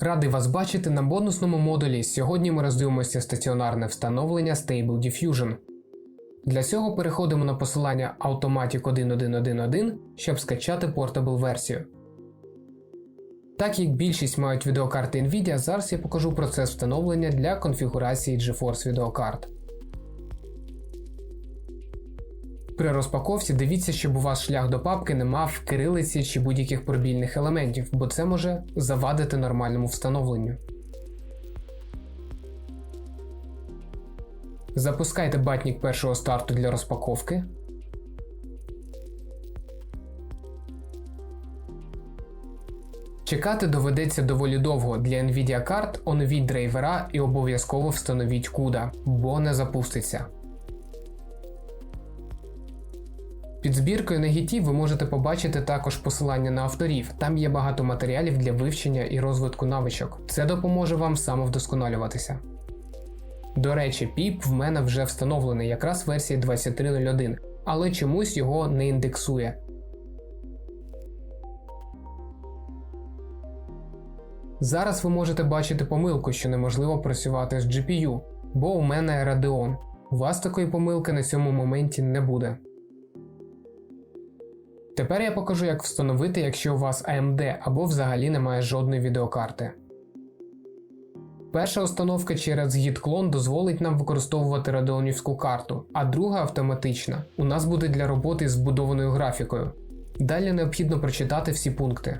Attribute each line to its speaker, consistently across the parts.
Speaker 1: Радий вас бачити на бонусному модулі. Сьогодні ми роздивимося стаціонарне встановлення Stable Diffusion. Для цього переходимо на посилання Automatic 1111, щоб скачати портабл версію. Так як більшість мають відеокарти Nvidia, зараз я покажу процес встановлення для конфігурації GeForce відеокарт. При розпаковці дивіться, щоб у вас шлях до папки не мав кирилиці чи будь-яких пробільних елементів, бо це може завадити нормальному встановленню. Запускайте батнік першого старту для розпаковки. Чекати доведеться доволі довго. Для Nvidia карт оновіть драйвера і обов'язково встановіть CUDA, бо не запуститься. Під збіркою на гіті ви можете побачити також посилання на авторів. Там є багато матеріалів для вивчення і розвитку навичок. Це допоможе вам самовдосконалюватися. До речі, PIP в мене вже встановлений якраз версії 2301, але чомусь його не індексує. Зараз ви можете бачити помилку, що неможливо працювати з GPU, бо у мене Radeon. У вас такої помилки на цьому моменті не буде. Тепер я покажу, як встановити, якщо у вас AMD або взагалі немає жодної відеокарти. Перша установка через git-клон дозволить нам використовувати радіонівську карту, а друга автоматична. У нас буде для роботи з збудованою графікою. Далі необхідно прочитати всі пункти.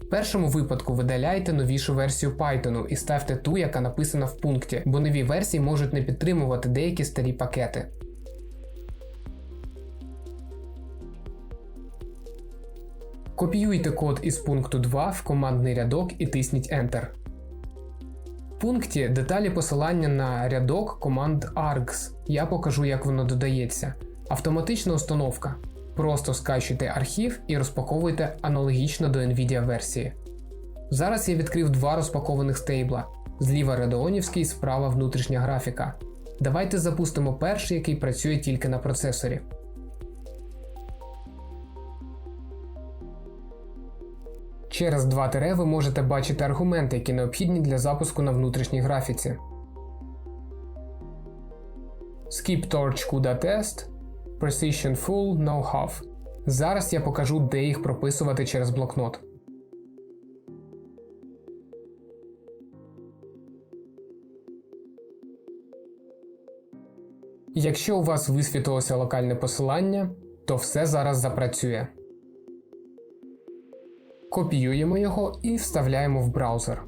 Speaker 1: В першому випадку видаляйте новішу версію Python і ставте ту, яка написана в пункті, бо нові версії можуть не підтримувати деякі старі пакети. Копіюйте код із пункту 2 в командний рядок і тисніть Enter. В пункті деталі посилання на рядок команд args. Я покажу, як воно додається. Автоматична установка. Просто скачуйте архів і розпаковуйте аналогічно до Nvidia версії. Зараз я відкрив два розпакованих стейбла: зліва Radeonівський, справа внутрішня графіка. Давайте запустимо перший, який працює тільки на процесорі. Через два тире ви можете бачити аргументи, які необхідні для запуску на внутрішній графіці. Skip Torch CUDA Test, Precision Full No Half. Зараз я покажу, де їх прописувати через блокнот. Якщо у вас висвітилося локальне посилання, то все зараз запрацює. Копіюємо його і вставляємо в браузер.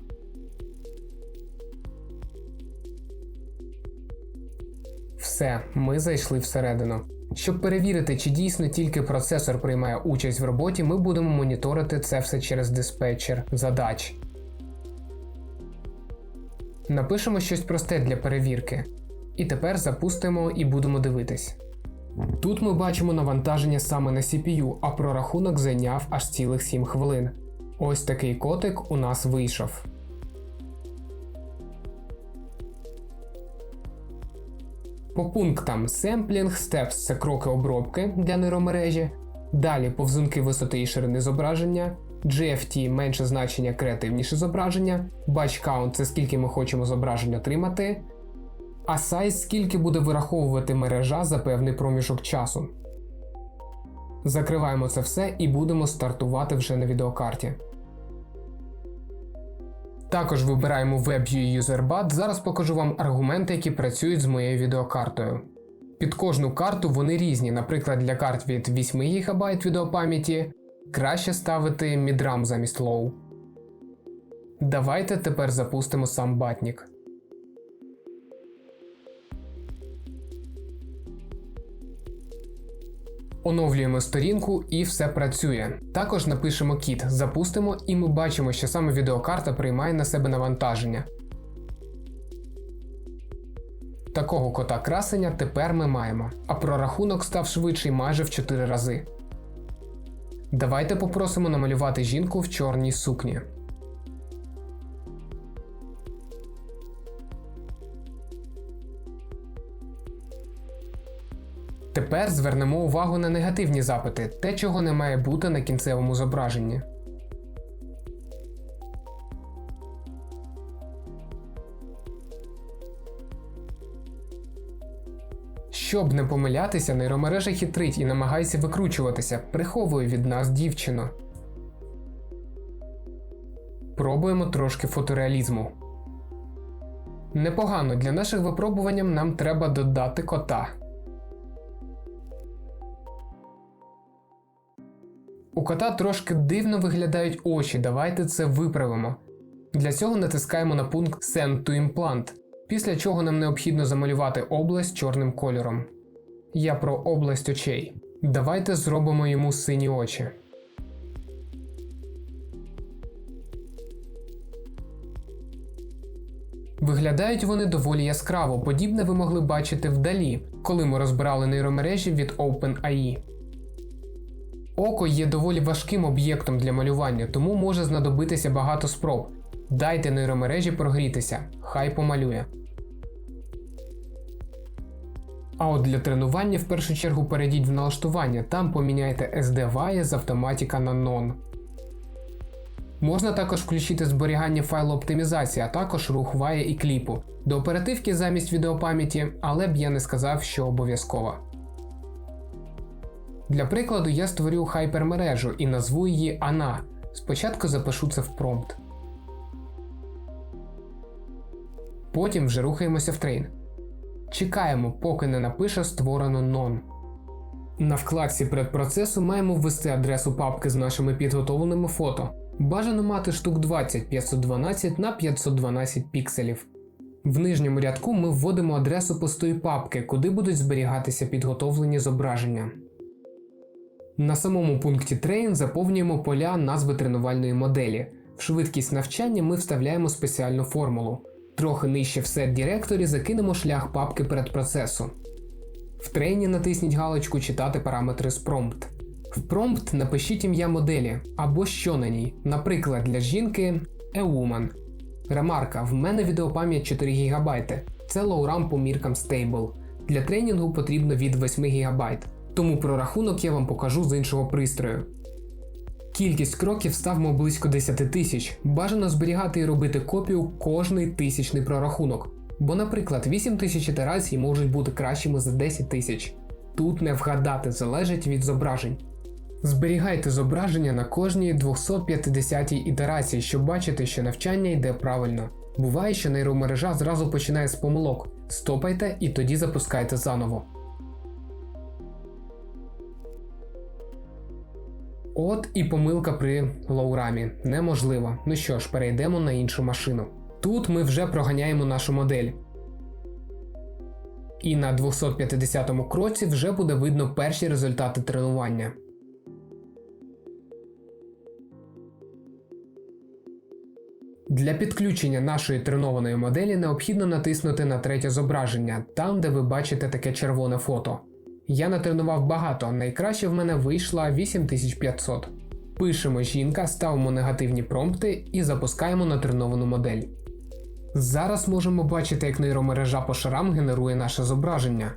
Speaker 1: Все, ми зайшли всередину. Щоб перевірити, чи дійсно тільки процесор приймає участь в роботі, ми будемо моніторити це все через диспетчер задач. Напишемо щось просте для перевірки. І тепер запустимо і будемо дивитись. Тут ми бачимо навантаження саме на CPU, а прорахунок зайняв аж цілих 7 хвилин. Ось такий котик у нас вийшов. По пунктам Sampling Steps це кроки обробки для нейромережі. Далі повзунки висоти і ширини зображення, GFT менше значення креативніше зображення, Batch Count це скільки ми хочемо зображень отримати, а size скільки буде вираховувати мережа за певний проміжок часу. Закриваємо це все і будемо стартувати вже на відеокарті. Також вибираємо WebView UserBud. Зараз покажу вам аргументи, які працюють з моєю відеокартою. Під кожну карту вони різні, наприклад, для карт від 8 ГБ відеопам'яті краще ставити MidRAM замість Low. Давайте тепер запустимо сам батнік. Оновлюємо сторінку і все працює. Також напишемо кіт, запустимо, і ми бачимо, що саме відеокарта приймає на себе навантаження. Такого кота красення тепер ми маємо, а прорахунок став швидший майже в 4 рази. Давайте попросимо намалювати жінку в чорній сукні. Тепер звернемо увагу на негативні запити, те, чого не має бути на кінцевому зображенні. Щоб не помилятися, нейромережа хитрить і намагається викручуватися, приховує від нас дівчину. Пробуємо трошки фотореалізму. Непогано для наших випробуванням нам треба додати кота. У кота трошки дивно виглядають очі, давайте це виправимо. Для цього натискаємо на пункт Send to Implant, після чого нам необхідно замалювати область чорним кольором. Я про область очей. Давайте зробимо йому сині очі. Виглядають вони доволі яскраво, подібне ви могли бачити вдалі, коли ми розбирали нейромережі від OpenAI. Око є доволі важким об'єктом для малювання, тому може знадобитися багато спроб. Дайте нейромережі прогрітися, хай помалює. А от для тренування в першу чергу перейдіть в налаштування, там поміняйте SDVI з автоматика на Non. Можна також включити зберігання файлу оптимізації, а також рух вая і кліпу до оперативки замість відеопам'яті, але б я не сказав, що обов'язково. Для прикладу я створю хайпермережу і назву її Ана. Спочатку запишу це в промпт. Потім вже рухаємося в трейн. Чекаємо, поки не напише створено non. На вкладці предпроцесу маємо ввести адресу папки з нашими підготовленими фото. Бажано мати штук 20 512 на 512 пікселів. В нижньому рядку ми вводимо адресу пустої папки, куди будуть зберігатися підготовлені зображення. На самому пункті Train заповнюємо поля назви тренувальної моделі. В швидкість навчання ми вставляємо спеціальну формулу. Трохи нижче в set директорі закинемо шлях папки передпроцесу. В трейні натисніть галочку Читати параметри з prompt. В prompt напишіть ім'я моделі або що на ній, наприклад, для жінки A Woman. Ремарка: в мене відеопам'ять 4 ГБ. Це low-RAM по міркам Stable. Для тренінгу потрібно від 8 ГБ, тому прорахунок я вам покажу з іншого пристрою. Кількість кроків ставимо близько 10 тисяч. Бажано зберігати і робити копію кожний тисячний прорахунок. Бо, наприклад, 8 тисяч ітерацій можуть бути кращими за 10 тисяч. Тут не вгадати залежить від зображень. Зберігайте зображення на кожній 250 ітерації, щоб бачити, що навчання йде правильно. Буває, що нейромережа зразу починає з помилок. Стопайте і тоді запускайте заново. От і помилка при лоурамі. Неможливо. Ну що ж, перейдемо на іншу машину. Тут ми вже проганяємо нашу модель. І на 250 кроці вже буде видно перші результати тренування. Для підключення нашої тренованої моделі необхідно натиснути на третє зображення, там де ви бачите таке червоне фото. Я натренував багато, найкраще в мене вийшла 8500. Пишемо жінка, ставимо негативні промпти і запускаємо натреновану модель. Зараз можемо бачити, як нейромережа по шарам генерує наше зображення.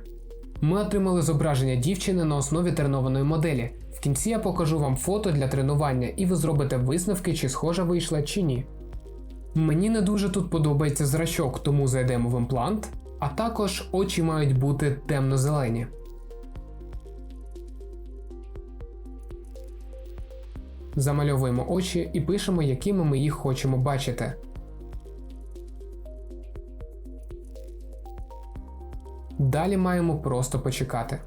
Speaker 1: Ми отримали зображення дівчини на основі тренованої моделі. В кінці я покажу вам фото для тренування, і ви зробите висновки, чи схожа вийшла, чи ні. Мені не дуже тут подобається зрачок, тому зайдемо в імплант, а також очі мають бути темно-зелені. Замальовуємо очі і пишемо, якими ми їх хочемо бачити. Далі маємо просто почекати.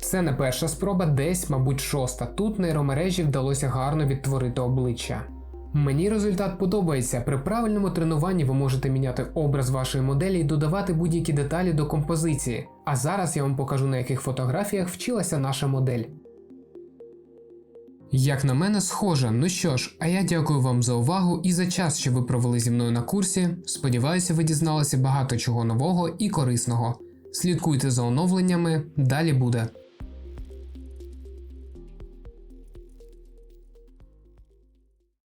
Speaker 1: Це не перша спроба, десь, мабуть, шоста. Тут нейромережі вдалося гарно відтворити обличчя. Мені результат подобається. При правильному тренуванні ви можете міняти образ вашої моделі і додавати будь-які деталі до композиції. А зараз я вам покажу на яких фотографіях вчилася наша модель. Як на мене, схоже. Ну що ж, а я дякую вам за увагу і за час, що ви провели зі мною на курсі. Сподіваюся, ви дізналися багато чого нового і корисного. Слідкуйте за оновленнями, далі буде.